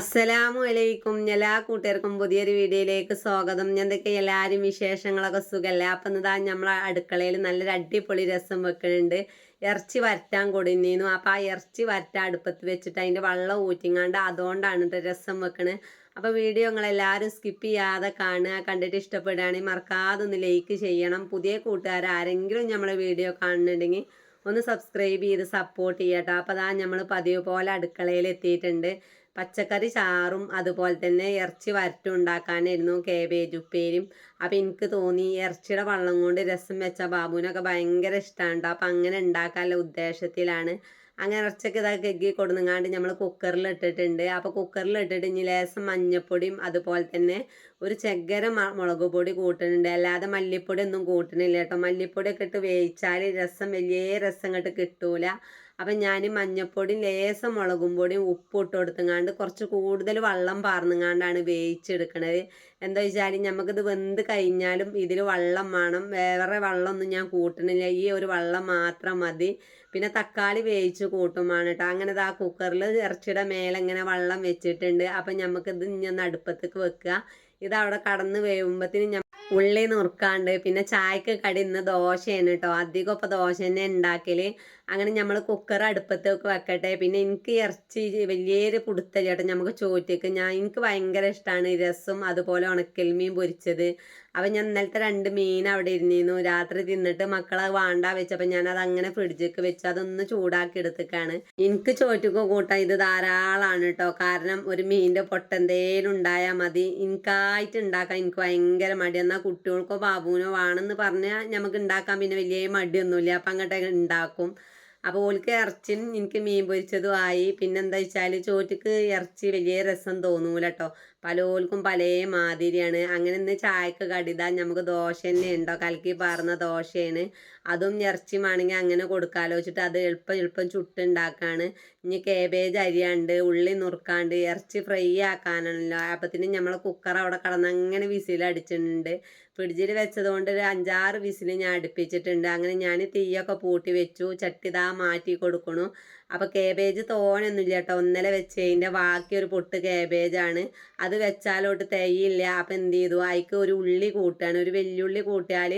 അസ്സലാമു അലൈക്കും എല്ലാ കൂട്ടുകാർക്കും പുതിയൊരു വീഡിയോയിലേക്ക് സ്വാഗതം. എന്തൊക്കെ എല്ലാവരും വിശേഷങ്ങളൊക്കെ സുഖമല്ലേ അപ്പം എന്നതാ നമ്മളെ അടുക്കളയിൽ നല്ലൊരു അടിപൊളി രസം വെക്കുന്നുണ്ട് ഇറച്ചി വരട്ടാൻ കൊടുന്നീന്നു അപ്പം ആ ഇറച്ചി വരറ്റ അടുപ്പത്ത് വെച്ചിട്ട് അതിന്റെ വെള്ളം ഊറ്റിങ്ങാണ്ട് അതുകൊണ്ടാണ് കേട്ടോ രസം വെക്കണത് അപ്പോൾ വീഡിയോ നിങ്ങളെല്ലാവരും സ്കിപ്പ് ചെയ്യാതെ കാണുക. കണ്ടിട്ട് ഇഷ്ടപ്പെടുകയാണെങ്കിൽ മറക്കാതെ ഒന്ന് ലൈക്ക് ചെയ്യണം. പുതിയ കൂട്ടുകാർ ആരെങ്കിലും നമ്മളെ വീഡിയോ കാണുന്നുണ്ടെങ്കിൽ ഒന്ന് സബ്സ്ക്രൈബ് ചെയ്ത് സപ്പോർട്ട് ചെയ്യട്ടോ. അപ്പോൾ അതാ നമ്മൾ പതിവ് പോലെ അടുക്കളയിൽ എത്തിയിട്ടുണ്ട്. പച്ചക്കറി ചാറും അതുപോലെ തന്നെ ഇറച്ചി വരട്ടും ഉണ്ടാക്കാനായിരുന്നു കേബേജ് ഉപ്പേരിയും അപ്പം എനിക്ക് തോന്നി ഇറച്ചിയുടെ വള്ളം കൊണ്ട് രസം വെച്ച ബാബുവിനൊക്കെ ഭയങ്കര ഇഷ്ടമാണ് അപ്പം അങ്ങനെ ഉണ്ടാക്കാനുള്ള ഉദ്ദേശത്തിലാണ്. അങ്ങനെ ഇറച്ചൊക്കെ ഇതൊക്കെ കെഗ്ഗി കൊടുങ്ങാണ്ട് നമ്മൾ കുക്കറിൽ ഇട്ടിട്ടുണ്ട്. അപ്പോൾ കുക്കറിൽ ഇട്ടിട്ട് ഇനി ലേശം മഞ്ഞപ്പൊടിയും അതുപോലെ തന്നെ ഒരു ചക്കര മുളക് പൊടി കൂട്ടുന്നുണ്ട്. അല്ലാതെ മല്ലിപ്പൊടി ഒന്നും കൂട്ടണില്ല കേട്ടോ മല്ലിപ്പൊടിയൊക്കെ ഇട്ട് വേവിച്ചാൽ രസം വലിയ രസം ഇങ്ങോട്ട് കിട്ടൂല. അപ്പം ഞാൻ മഞ്ഞപ്പൊടിയും ലേസം മുളകും പൊടിയും ഉപ്പ് ഇട്ട് കൊടുത്തങ്ങാണ്ട് കുറച്ച് കൂടുതൽ വെള്ളം പാർന്നുങ്ങാണ്ടാണ് വേവിച്ചെടുക്കണത്. എന്താ വെച്ചാൽ നമുക്കിത് വെന്ത് കഴിഞ്ഞാലും ഇതിൽ വെള്ളം വേണം. വേറെ വെള്ളമൊന്നും ഞാൻ കൂട്ടണില്ല. ഈ ഒരു വെള്ളം മാത്രം മതി. പിന്നെ തക്കാളി വേവിച്ച് കൂട്ടുമാണ് കേട്ടോ. അങ്ങനെ ആ കുക്കറിൽ ഇറച്ചിയുടെ മേലെ ഇങ്ങനെ വെള്ളം വെച്ചിട്ടുണ്ട്. അപ്പം നമുക്കിത് ഒന്ന് അടുപ്പത്തേക്ക് വെക്കുക. ഇത് അവിടെ കടന്ന് വേവുമ്പത്തിന് ഉള്ളി നുറുക്കാണ്ട്. പിന്നെ ചായക്ക് കടി ഇന്ന് ദോശയാണ് കേട്ടോ. അധികം ഇപ്പോൾ ദോശ തന്നെ ഉണ്ടാക്കൽ. അങ്ങനെ നമ്മൾ കുക്കർ അടുപ്പത്തേക്ക് വെക്കട്ടെ. പിന്നെ എനിക്ക് ഇറച്ചി വലിയൊരു കുടുത്തല്ല ചേട്ടൻ നമുക്ക് ചോറ്റേക്ക് ഞാൻ എനിക്ക് ഭയങ്കര ഇഷ്ടമാണ് രസം അതുപോലെ ഉണക്കൽ മീൻ പൊരിച്ചത്. അപ്പം ഞാൻ ഇന്നലത്തെ രണ്ട് മീൻ അവിടെ ഇരുന്നിരുന്നു. രാത്രി തിന്നിട്ട് മക്കളെ വാണ്ട വെച്ചപ്പോൾ ഞാൻ അത് അങ്ങനെ ഫ്രിഡ്ജിക്ക് വെച്ച് അതൊന്ന് ചൂടാക്കി എടുത്തേക്കാണ്. എനിക്ക് ചോറ്റക്ക് കൂട്ടാൻ ഇത് ധാരാളമാണ് കേട്ടോ. കാരണം ഒരു മീനിന്റെ പൊട്ടെന്തേലും ഉണ്ടായാൽ മതി. എനിക്കായിട്ട് ഉണ്ടാക്കാൻ എനിക്ക് ഭയങ്കര മടി. എന്നാൽ കുട്ടികൾക്കോ ബാബുവിനോ വേണമെന്ന് പറഞ്ഞാൽ നമുക്ക് ഉണ്ടാക്കാൻ പിന്നെ വലിയ മടിയൊന്നുമില്ല. അപ്പം അങ്ങോട്ടൊക്കെ ഉണ്ടാക്കും. അപ്പോൾ ഓൾക്ക് ഇറച്ചി എനിക്ക് മീൻ പൊരിച്ചതും ആയി. പിന്നെന്താ വെച്ചാൽ ചോറ്റക്ക് ഇറച്ചി വലിയ രസം തോന്നൂല കേട്ടോ പലോൽക്കും പല മാതിരിയാണ്. അങ്ങനെ ഇന്ന് ചായക്ക് കടിതാ. നമുക്ക് ദോശ തന്നെ ഉണ്ടോ? കലക്കി പാർന്ന ദോശയാണ്. അതും ഇറച്ചി വേണമെങ്കിൽ അങ്ങനെ കൊടുക്കാലോ. വെച്ചിട്ട് അത് എളുപ്പം എളുപ്പം ചുട്ടുണ്ടാക്കാണ്. ഇനി കേബേജ് അരിയാണ്ട് ഉള്ളി നുറുക്കാണ്ട് ഇറച്ചി ഫ്രൈ ആക്കാനാണല്ലോ. അപ്പത്തിന് നമ്മൾ കുക്കർ അവിടെ കടന്ന് അങ്ങനെ വിസിലടിച്ചിട്ടുണ്ട് ഫ്രിഡ്ജിൽ വെച്ചതുകൊണ്ട് ഒരു അഞ്ചാറ് വിസിൽ ഞാൻ അടുപ്പിച്ചിട്ടുണ്ട്. അങ്ങനെ ഞാൻ തീയൊക്കെ പൂട്ടി വെച്ചു. ചട്ടിതാ മാറ്റി കൊടുക്കണു. അപ്പോൾ കേബേജ് തോനൊന്നുമില്ല കേട്ടോ. ഒന്നലെ വെച്ചതിന്റെ ബാക്കി ഒരു പൊട്ട് കേബേജാണ് അത് വെച്ചാലോട്ട് തേയില്ല അപ്പം എന്ത് ചെയ്തു? അതിക്ക് ഒരു ഉള്ളി കൂട്ടുകയാണ് ഒരു വെല്ലുള്ളി കൂട്ടിയാൽ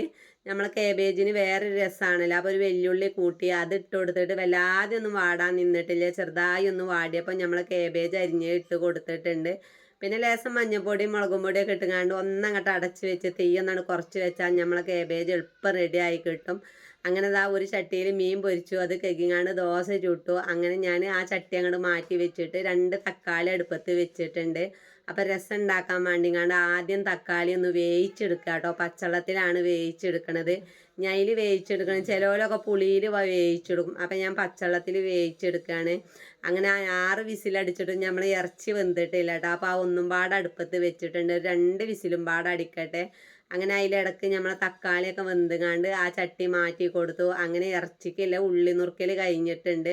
നമ്മൾ കേബേജിന് വേറൊരു രസമാണല്ലോ അപ്പോൾ ഒരു വെല്ലുള്ളി കൂട്ടി അത് ഇട്ട് കൊടുത്തിട്ട് വല്ലാതെ ഒന്നും വാടാൻ നിന്നിട്ടില്ല. ചെറുതായി ഒന്ന് വാടിയപ്പോൾ നമ്മൾ കേബേജ് അരിഞ്ഞ് ഇട്ട് കൊടുത്തിട്ടുണ്ട്. പിന്നെ ലേസം മഞ്ഞപ്പൊടിയും മുളകും പൊടിയൊക്കെ ഇട്ടുങ്ങാണ്ട് ഒന്നങ്ങോട്ട് അടച്ച് വെച്ച് തീയൊന്നാണ് കുറച്ച് വെച്ചാൽ നമ്മളെ കേബേജ് എളുപ്പം റെഡി ആയി കിട്ടും. അങ്ങനെ ദാ ഒരു ചട്ടിയിൽ മീൻ പൊരിച്ചു. അത് കെക്കിങ്ങാണ്ട് ദോശ ചുട്ടു. അങ്ങനെ ഞാൻ ആ ചട്ടി അങ്ങോട്ട് മാറ്റി വെച്ചിട്ട് രണ്ട് തക്കാളി അടുപ്പത്ത് വെച്ചിട്ടുണ്ട്. അപ്പം രസം ഉണ്ടാക്കാൻ വേണ്ടി കണ്ട് ആദ്യം തക്കാളി ഒന്ന് വേവിച്ചെടുക്കുക കേട്ടോ പച്ചവെള്ളത്തിലാണ് വേവിച്ചെടുക്കണത്. ഞാൻ അതിൽ വേവിച്ചെടുക്കണം. ചിലവരൊക്കെ പുളിയിൽ വേവിച്ചെടുക്കും. അപ്പം ഞാൻ പച്ചവെള്ളത്തിൽ വേവിച്ചെടുക്കുകയാണ് അങ്ങനെ ആറ് വിസിലടിച്ചിട്ട് നമ്മൾ ഇറച്ചി വെന്തിട്ടില്ല കേട്ടോ അപ്പോൾ ആ ഒന്നും പാടെ അടുപ്പത്ത് വെച്ചിട്ടുണ്ട്. രണ്ട് വിസിലും പാടെ അടിക്കട്ടെ അങ്ങനെ അതിലിടക്ക് നമ്മളെ തക്കാളിയൊക്കെ വെന്തുകാണ്ട് ആ ചട്ടി മാറ്റി കൊടുത്തു. അങ്ങനെ ഇറച്ചിക്കില്ല ഉള്ളി നുറുക്കൽ കഴിഞ്ഞിട്ടുണ്ട്.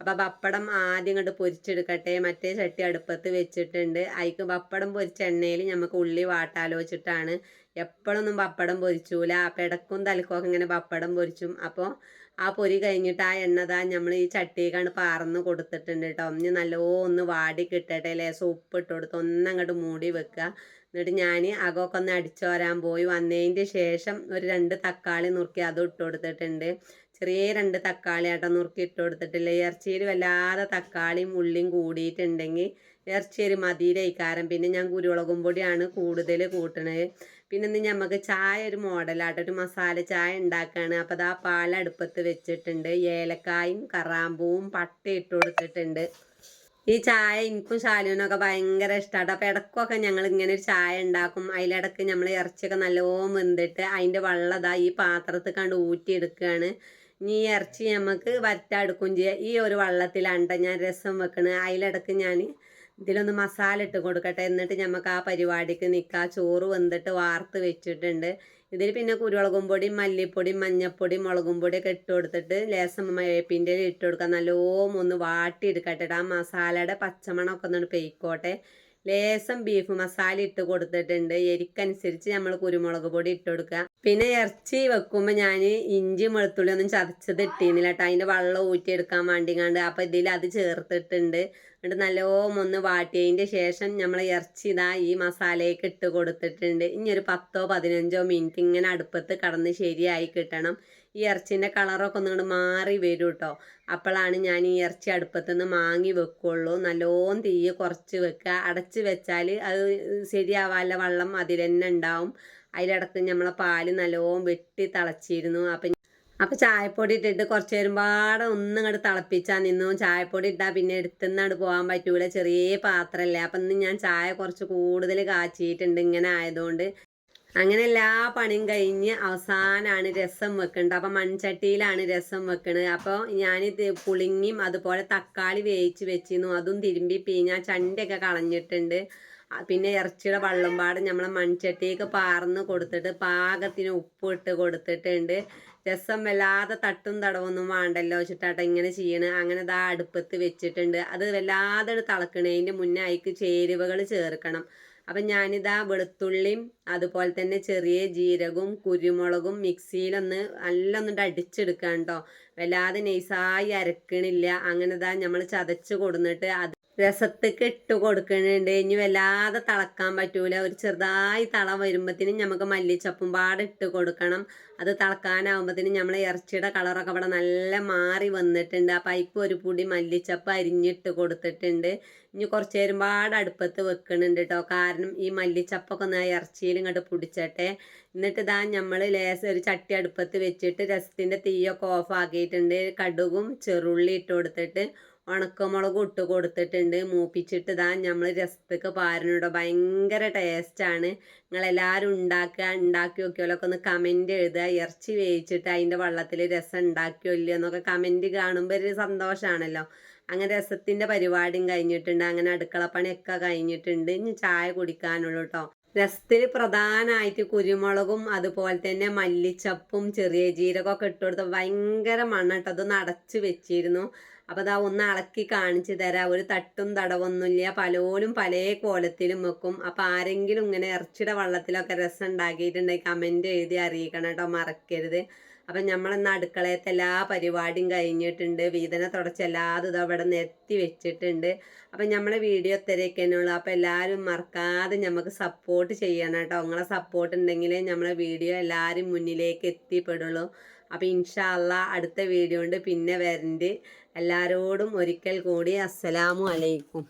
അപ്പോൾ പപ്പടം ആദ്യം ഇങ്ങോട്ട് പൊരിച്ചെടുക്കട്ടെ. മറ്റേ ചട്ടി അടുപ്പത്ത് വെച്ചിട്ടുണ്ട്. അതിക്ക് പപ്പടം പൊരിച്ച എണ്ണയിൽ നമുക്ക് ഉള്ളി വാട്ടാലോചിച്ചിട്ടാണ്. എപ്പോഴൊന്നും പപ്പടം പൊരിച്ചൂല. അപ്പം ഇടക്കും തലക്കൊക്കെ ഇങ്ങനെ പപ്പടം പൊരിച്ചും. അപ്പോൾ ആ പൊരി കഴിഞ്ഞിട്ട് ആ എണ്ണതാ നമ്മൾ ഈ ചട്ടിയേക്കാണ് പാർന്ന് കൊടുത്തിട്ടുണ്ട് കേട്ടോ ഒന്ന് നല്ലോ ഒന്ന് വാടി കിട്ടട്ടെ അല്ലേ? സൂപ്പ് ഇട്ട് കൊടുത്ത് ഒന്നങ്ങോട്ട് മൂടി വെക്കുക എന്നിട്ട് ഞാൻ അകമൊക്കെ ഒന്ന് അടിച്ചു വരാൻ പോയി. വന്നതിന്റെ ശേഷം ഒരു രണ്ട് തക്കാളി നുറുക്കി അതും ഇട്ട് കൊടുത്തിട്ടുണ്ട്. ചെറിയ രണ്ട് തക്കാളി ആട്ടോ നുറുക്കി ഇട്ട് കൊടുത്തിട്ടില്ല. ഇറച്ചിയിൽ വല്ലാതെ തക്കാളിയും ഉള്ളിയും കൂടിയിട്ടുണ്ടെങ്കിൽ ഇറച്ചിയൊരു മതിയിലേക്കാരം പിന്നെ ഞാൻ കുരുമുളകും പൊടിയാണ് കൂടുതൽ കൂട്ടണത്. പിന്നെ ഇന്ന് നമുക്ക് ചായ ഒരു മോഡലാട്ടോ. ഒരു മസാല ചായ ഉണ്ടാക്കുകയാണ് അപ്പോൾ അത് ആ പാലടുപ്പത്ത് വെച്ചിട്ടുണ്ട്. ഏലക്കായും കറാമ്പൂവും പട്ട ഇട്ട് കൊടുത്തിട്ടുണ്ട്. ഈ ചായ എനിക്കും ശാലുവിനൊക്കെ ഭയങ്കര ഇഷ്ടമാണ് അപ്പോൾ ഇടക്കൊക്കെ ഞങ്ങൾ ഇങ്ങനെ ഒരു ചായ ഉണ്ടാക്കും. അതിലിടക്ക് നമ്മൾ ഇറച്ചിയൊക്കെ നല്ലോണം വെന്തിട്ട് അതിന്റെ വെള്ളം ഈ പാത്രത്തിൽ കണ്ട് ഊറ്റിയെടുക്കുകയാണ് ഇനി ഈ ഇറച്ചി നമുക്ക് വരട്ടെടുക്കും ചെയ്യുക ഈ ഒരു വെള്ളത്തിലാണ് ഞാൻ രസം വെക്കണത് അതിലിടക്ക് ഞാൻ ഇതിലൊന്ന് മസാല ഇട്ട് കൊടുക്കട്ടെ. എന്നിട്ട് നമുക്ക് ആ പരിപാടിക്ക് നിൽക്കാം ചോറ് വെന്തിട്ട് വാർത്ത് വെച്ചിട്ടുണ്ട്. ഇതിൽ പിന്നെ കുരുമുളകും പൊടി മല്ലിപ്പൊടി മഞ്ഞപ്പൊടി മുളകും പൊടിയൊക്കെ ഇട്ട് കൊടുത്തിട്ട് ലേസം വേപ്പിന്റെ ഇട്ട് കൊടുക്കുക നല്ലോണം ഒന്ന് വാട്ടി എടുക്കട്ടെ ആ മസാലയുടെ പച്ചമണമൊക്കെ ഒന്ന് പെയ്ക്കോട്ടെ. ലേസം ബീഫ് മസാല ഇട്ട് കൊടുത്തിട്ടുണ്ട്. എരിക്കനുസരിച്ച് നമ്മൾ കുരുമുളക് പൊടി ഇട്ട് കൊടുക്കുക. പിന്നെ ഇറച്ചി വെക്കുമ്പോൾ ഞാൻ ഇഞ്ചി വെളുത്തുള്ളി ഒന്നും ചതച്ചത് ഇട്ടിരുന്നില്ല കേട്ടോ അതിന്റെ വെള്ളം ഊറ്റിയെടുക്കാൻ വേണ്ടിങ്ങാണ്ട്. അപ്പോൾ ഇതിൽ അത് ചേർത്തിട്ടുണ്ട്. എന്നിട്ട് നല്ലോണം ഒന്ന് വാട്ടിയതിന്റെ ശേഷം നമ്മൾ ഇറച്ചി ഇതാ ഈ മസാലയൊക്കെ ഇട്ട് കൊടുത്തിട്ടുണ്ട്. ഇനി ഒരു പത്തോ പതിനഞ്ചോ മിനിറ്റ് ഇങ്ങനെ അടുപ്പത്ത് കടന്ന് ശരിയായി കിട്ടണം. ഈ ഇറച്ചിന്റെ കളറൊക്കെ ഒന്നുകൊണ്ട് മാറി വരും കേട്ടോ അപ്പോഴാണ് ഞാൻ ഈ ഇറച്ചി അടുപ്പത്ത് നിന്ന് മാങ്ങി വെക്കുള്ളൂ. നല്ലോണം തീയ് കുറച്ച് വെക്കുക അടച്ച് വെച്ചാൽ അത് ശരിയാവാല്ല. വെള്ളം അതിൽ തന്നെ ഉണ്ടാവും അതിലിടക്ക് നമ്മളെ പാൽ നല്ലോണം വെട്ടി തിളച്ചിരുന്നു. അപ്പം അപ്പം ചായപ്പൊടി ഇട്ടിട്ട് കുറച്ച് നേരം പാടെ ഒന്നും ഇങ്ങോട്ട് തിളപ്പിച്ചാൽ നിന്നു. ചായപ്പൊടി ഇട്ടാ പിന്നെ എടുത്തുനിന്നാണ്ട് പോകാൻ പറ്റൂല. ചെറിയ പാത്രമല്ലേ അപ്പം ഇന്ന് ഞാൻ ചായ കുറച്ച് കൂടുതൽ കാച്ചിയിട്ടുണ്ട്. ഇങ്ങനെ ആയതുകൊണ്ട് അങ്ങനെ എല്ലാ പണിയും കഴിഞ്ഞ് അവസാനാണ് രസം വെക്കേണ്ടത്. അപ്പം മൺചട്ടിയിലാണ് രസം വെക്കണത്. അപ്പോൾ ഞാൻ പുളിങ്ങിയും അതുപോലെ തക്കാളി വേവിച്ച് വെച്ചിരുന്നു. അതും തിരുമ്പി പിഴിഞ്ഞാൽ ചണ്ടിയൊക്കെ കളഞ്ഞിട്ടുണ്ട്. പിന്നെ ഇറച്ചിയുടെ വള്ളംപാട് നമ്മളെ മൺചട്ടിയൊക്കെ പാർന്ന് കൊടുത്തിട്ട് പാകത്തിന് ഉപ്പ് ഇട്ട് കൊടുത്തിട്ടുണ്ട്. രസം വല്ലാതെ തട്ടും തടവൊന്നും വേണ്ടല്ലോ വെച്ചിട്ടാട്ടോ ഇങ്ങനെ ചെയ്യണ്. അങ്ങനെ ദാ അടുപ്പത്ത് വെച്ചിട്ടുണ്ട്. അത് വല്ലാതെ തിളക്കണതിന്റെ മുന്നേ അതിക്ക് ചേരുവകൾ ചേർക്കണം. അപ്പം ഞാനിതാ വെളുത്തുള്ളിയും അതുപോലെ തന്നെ ചെറിയ ജീരകവും കുരുമുളകും മിക്സിയിലൊന്ന് നല്ലൊന്നിട്ട് അടിച്ചെടുക്കാം കേട്ടോ വല്ലാതെ നൈസായി അരക്കണില്ല. അങ്ങനെ ഇതാ നമ്മൾ ചതച്ച് കൊടുന്നിട്ട് അത് രസത്തേക്ക് ഇട്ട് കൊടുക്കുന്നുണ്ട് ഇനി വല്ലാതെ തിളക്കാൻ പറ്റൂല. ഒരു ചെറുതായി തള വരുമ്പോഴത്തേനും നമുക്ക് മല്ലിച്ചപ്പും പാടെ ഇട്ട് കൊടുക്കണം. അത് തിളക്കാനാവുമ്പോഴത്തേനും നമ്മളെ ഇറച്ചിയുടെ കളറൊക്കെ ഇവിടെ നല്ല മാറി വന്നിട്ടുണ്ട്. ആ പൈപ്പ് ഒരു പൊടി മല്ലിച്ചപ്പ് അരിഞ്ഞിട്ട് കൊടുത്തിട്ടുണ്ട്. ഇനി കുറച്ച് നേരം പാടെ അടുപ്പത്ത് വെക്കുന്നുണ്ട് കേട്ടോ കാരണം ഈ മല്ലിച്ചപ്പൊക്കെ ഒന്ന് ഇറച്ചിയിൽ ഇങ്ങോട്ട് പിടിച്ചട്ടെ. എന്നിട്ട് ഇതാ നമ്മൾ ലേസ് ഒരു ചട്ടി അടുപ്പത്ത് വെച്ചിട്ട് രസത്തിന്റെ തീയൊക്കെ ഓഫ് ആക്കിയിട്ടുണ്ട്. കടുകും ചെറുള്ളി ഇട്ട് കൊടുത്തിട്ട് ഉണക്കമുളകും ഇട്ട് കൊടുത്തിട്ടുണ്ട്. മൂപ്പിച്ചിട്ട് ഇതാ നമ്മൾ രസത്തേക്ക് പാരനോട് ഭയങ്കര ടേസ്റ്റാണ് നിങ്ങളെല്ലാവരും ഉണ്ടാക്കുക ഉണ്ടാക്കി നോക്കിയാലൊക്കെ ഒന്ന് കമന്റ് എഴുതുക. ഇറച്ചി വേവിച്ചിട്ട് അതിന്റെ വെള്ളത്തിൽ രസം ഉണ്ടാക്കിയോ ഇല്ലയോ എന്നൊക്കെ കമന്റ് കാണുമ്പോൾ ഒരു സന്തോഷമാണല്ലോ അങ്ങനെ രസത്തിന്റെ പരിപാടിയും കഴിഞ്ഞിട്ടുണ്ട്. അങ്ങനെ അടുക്കളപ്പണിയൊക്കെ കഴിഞ്ഞിട്ടുണ്ട്. ഇനി ചായ കുടിക്കാനുള്ളൂ കേട്ടോ രസത്തിൽ പ്രധാനമായിട്ട് കുരുമുളകും അതുപോലെ തന്നെ മല്ലിച്ചപ്പും ചെറിയ ജീരകമൊക്കെ ഇട്ട് കൊടുത്ത് ഭയങ്കര മണ്ണട്ടോ അതൊന്ന് വെച്ചിരുന്നു. അപ്പോൾ അതാ ഒന്ന് ഇളക്കി കാണിച്ചു തരാം. ഒരു തട്ടും തടവൊന്നുമില്ല. പലോലും പല കോലത്തിലും വെക്കും. അപ്പോൾ ആരെങ്കിലും ഇങ്ങനെ ഇറച്ചിയുടെ വള്ളത്തിലൊക്കെ രസം ഉണ്ടാക്കിയിട്ടുണ്ടെങ്കിൽ കമന്റ് എഴുതി അറിയിക്കണം കേട്ടോ. മറക്കരുത്. അപ്പം നമ്മളിന്ന് അടുക്കളയത്തെ എല്ലാ പരിപാടിയും കഴിഞ്ഞിട്ടുണ്ട്. വീതന തുടച്ച് എല്ലാതും ഇത് അവിടെ നിരത്തി വെച്ചിട്ടുണ്ട്. അപ്പം നമ്മളെ വീഡിയോ ഇത്രയൊക്കെ ഉള്ളൂ. അപ്പോൾ എല്ലാവരും മറക്കാതെ നമുക്ക് സപ്പോർട്ട് ചെയ്യണം കേട്ടോ. നിങ്ങളെ സപ്പോർട്ട് ഉണ്ടെങ്കിലേ നമ്മളെ വീഡിയോ എല്ലാവരും മുന്നിലേക്ക് എത്തിപ്പെടുള്ളൂ. അപ്പോൾ ഇൻഷാല്ല അടുത്ത വീഡിയോ ഉണ്ട് പിന്നെ വരണ്ട്. എല്ലാവരോടും ഒരിക്കൽ കൂടി അസ്സലാമു അലൈക്കും.